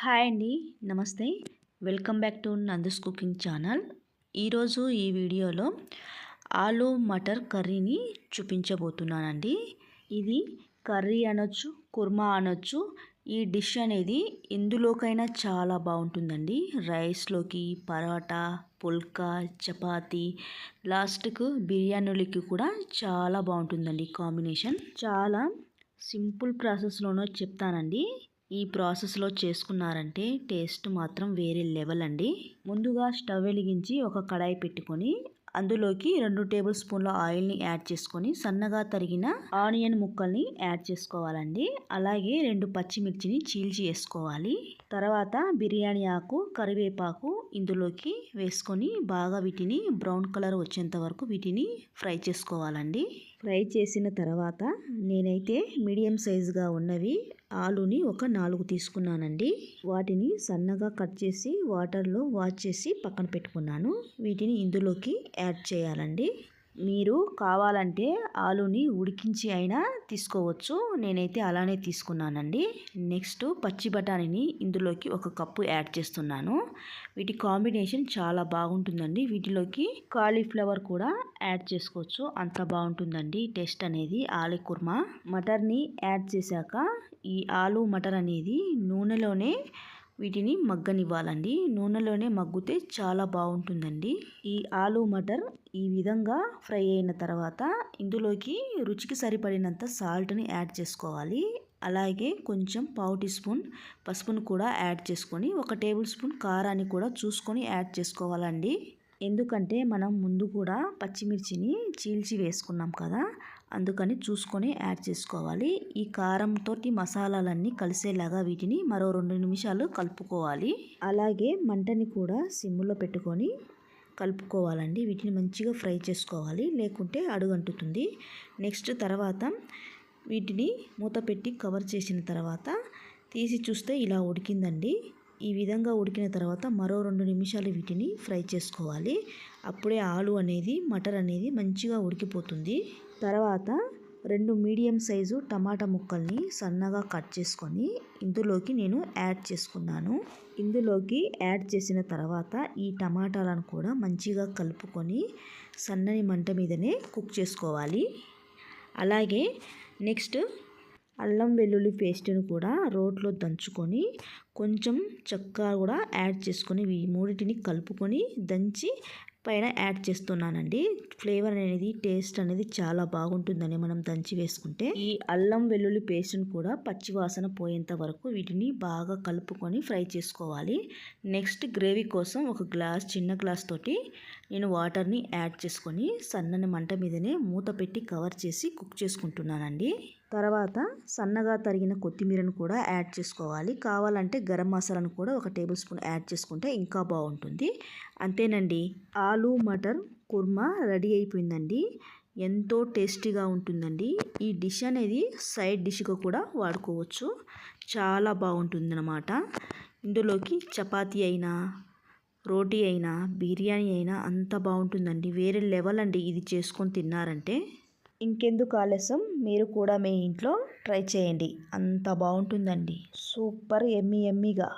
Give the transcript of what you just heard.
Hi అండి నమస్తే. Welcome back to Nanda's cooking channel. ఈరోజు ఈ వీడియోలో ఆలు మటర్ కర్రీని చూపించబోతున్నానండి. ఇది కర్రీ అనొచ్చు కుర్మా అనొచ్చు ఈ డిష్ అనేది ఎందులోకైనా చాలా బాగుంటుందండి. రైస్లోకి పరోటా పుల్కా చపాతి లాస్ట్కు బిర్యానీలకి కూడా చాలా బాగుంటుందండి కాంబినేషన్. చాలా సింపుల్ ప్రాసెస్లోనో చెప్తానండి. ఈ ప్రాసెస్లో చేసుకున్నారంటే టేస్ట్ మాత్రం వేరే లెవెల్ అండి. ముందుగా స్టవ్ వెలిగించి ఒక కడాయి పెట్టుకొని అందులోకి రెండు టేబుల్ స్పూన్ల ఆయిల్ని యాడ్ చేసుకొని సన్నగా తరిగిన ఆనియన్ ముక్కల్ని యాడ్ చేసుకోవాలండి. అలాగే రెండు పచ్చిమిర్చిని చీల్చి వేసుకోవాలి తర్వాత బిర్యానీ ఆకు కరివేపాకు ఇందులోకి వేసుకొని బాగా వీటిని బ్రౌన్ కలర్ వచ్చేంత వరకు వీటిని ఫ్రై చేసుకోవాలండి. ఫ్రై చేసిన తర్వాత నేనైతే మీడియం సైజుగా ఉన్నవి ఆలుని ఒక నాలుగు తీసుకున్నానండి. వాటిని సన్నగా కట్ చేసి వాటర్లో వాష్ చేసి పక్కన పెట్టుకున్నాను. వీటిని ఇందులోకి యాడ్ చేయాలండి. మీరు కావాలంటే ఆలుని ఉడికించి అయినా తీసుకోవచ్చు. నేనైతే అలానే తీసుకున్నానండి. నెక్స్ట్ పచ్చి బఠానీని ఇందులోకి ఒక కప్పు యాడ్ చేస్తున్నాను. వీటి కాంబినేషన్ చాలా బాగుంటుందండి. వీటిలోకి కాలీఫ్లవర్ కూడా యాడ్ చేసుకోవచ్చు. అంత బాగుంటుందండి టేస్ట్ అనేది ఆలు కుర్మా. మటర్ని యాడ్ చేశాక ఈ ఆలు మటర్ అనేది నూనెలోనే వీటిని మగ్గనివ్వాలండి. నూనెలోనే మగ్గితే చాలా బాగుంటుందండి. ఈ ఆలు మటర్ ఈ విధంగా ఫ్రై అయిన తర్వాత ఇందులోకి రుచికి సరిపడినంత సాల్ట్ని యాడ్ చేసుకోవాలి. అలాగే కొంచెం పావు టీ స్పూన్ పసుపును కూడా యాడ్ చేసుకొని ఒక టేబుల్ స్పూన్ కారాన్ని కూడా చూసుకొని యాడ్ చేసుకోవాలండి. ఎందుకంటే మనం ముందు కూడా పచ్చిమిర్చిని చీల్చి వేసుకున్నాం కదా అందుకని చూసుకొని యాడ్ చేసుకోవాలి. ఈ కారంతో మసాలాలన్నీ కలిసేలాగా వీటిని మరో రెండు నిమిషాలు కలుపుకోవాలి. అలాగే మంటని కూడా సిమ్లో పెట్టుకొని కలుపుకోవాలండి. వీటిని మంచిగా ఫ్రై చేసుకోవాలి లేకుంటే అడుగంటుతుంది. నెక్స్ట్ తర్వాత వీటిని మూత పెట్టి కవర్ చేసిన తర్వాత తీసి చూస్తే ఇలా ఉడికిందండి. ఈ విధంగా ఉడికిన తర్వాత మరో రెండు నిమిషాలు వీటిని ఫ్రై చేసుకోవాలి. అప్పుడే ఆలు అనేది మటర్ అనేది మంచిగా ఉడికిపోతుంది. తర్వాత రెండు మీడియం సైజు టమాటా ముక్కల్ని సన్నగా కట్ చేసుకొని ఇందులోకి నేను యాడ్ చేసుకున్నాను. ఇందులోకి యాడ్ చేసిన తర్వాత ఈ టమాటాలను కూడా మంచిగా కలుపుకొని సన్నని మంట మీదనే కుక్ చేసుకోవాలి. అలాగే నెక్స్ట్ అల్లం వెల్లుల్లి పేస్ట్ని కూడా రోట్లో దంచుకొని కొంచెం చెక్క కూడా యాడ్ చేసుకొని ఈ మూడింటిని కలుపుకొని దంచి పైన యాడ్ చేస్తున్నానండి. ఫ్లేవర్ అనేది టేస్ట్ అనేది చాలా బాగుంటుందని మనం దంచి వేసుకుంటే ఈ అల్లం వెల్లుల్లి పేస్ట్ని కూడా పచ్చివాసన పోయేంత వరకు వీటిని బాగా కలుపుకొని ఫ్రై చేసుకోవాలి. నెక్స్ట్ గ్రేవీ కోసం ఒక గ్లాస్ చిన్న గ్లాస్ తోటి నేను వాటర్ని యాడ్ చేసుకొని సన్నని మంట మీదనే మూత పెట్టి కవర్ చేసి కుక్ చేసుకుంటున్నానండి. తర్వాత సన్నగా తరిగిన కొత్తిమీరను కూడా యాడ్ చేసుకోవాలి. కావాలంటే గరం మసాలాను కూడా ఒక టేబుల్ స్పూన్ యాడ్ చేసుకుంటే ఇంకా బాగుంటుంది. అంతేనండి. ఆలు మటర్ కుర్మా రెడీ అయిపోయిందండి. ఎంతో టేస్టీగా ఉంటుందండి. ఈ డిష్ అనేది సైడ్ డిష్గా కూడా వాడుకోవచ్చు. చాలా బాగుంటుంది అన్నమాట ఇందులోకి చపాతీ అయినా రోటీ అయినా బిర్యానీ అయినా అంత బాగుంటుందండి. వేరే లెవెల్ అండి ఇది చేసుకొని తిన్నారంటే. ఇంకెందుకు ఆలస్యం? మీరు కూడా మీ ఇంట్లో ట్రై చేయండి. అంత బాగుంటుందండి. సూపర్ ఎమ్మి ఎమ్మిగా.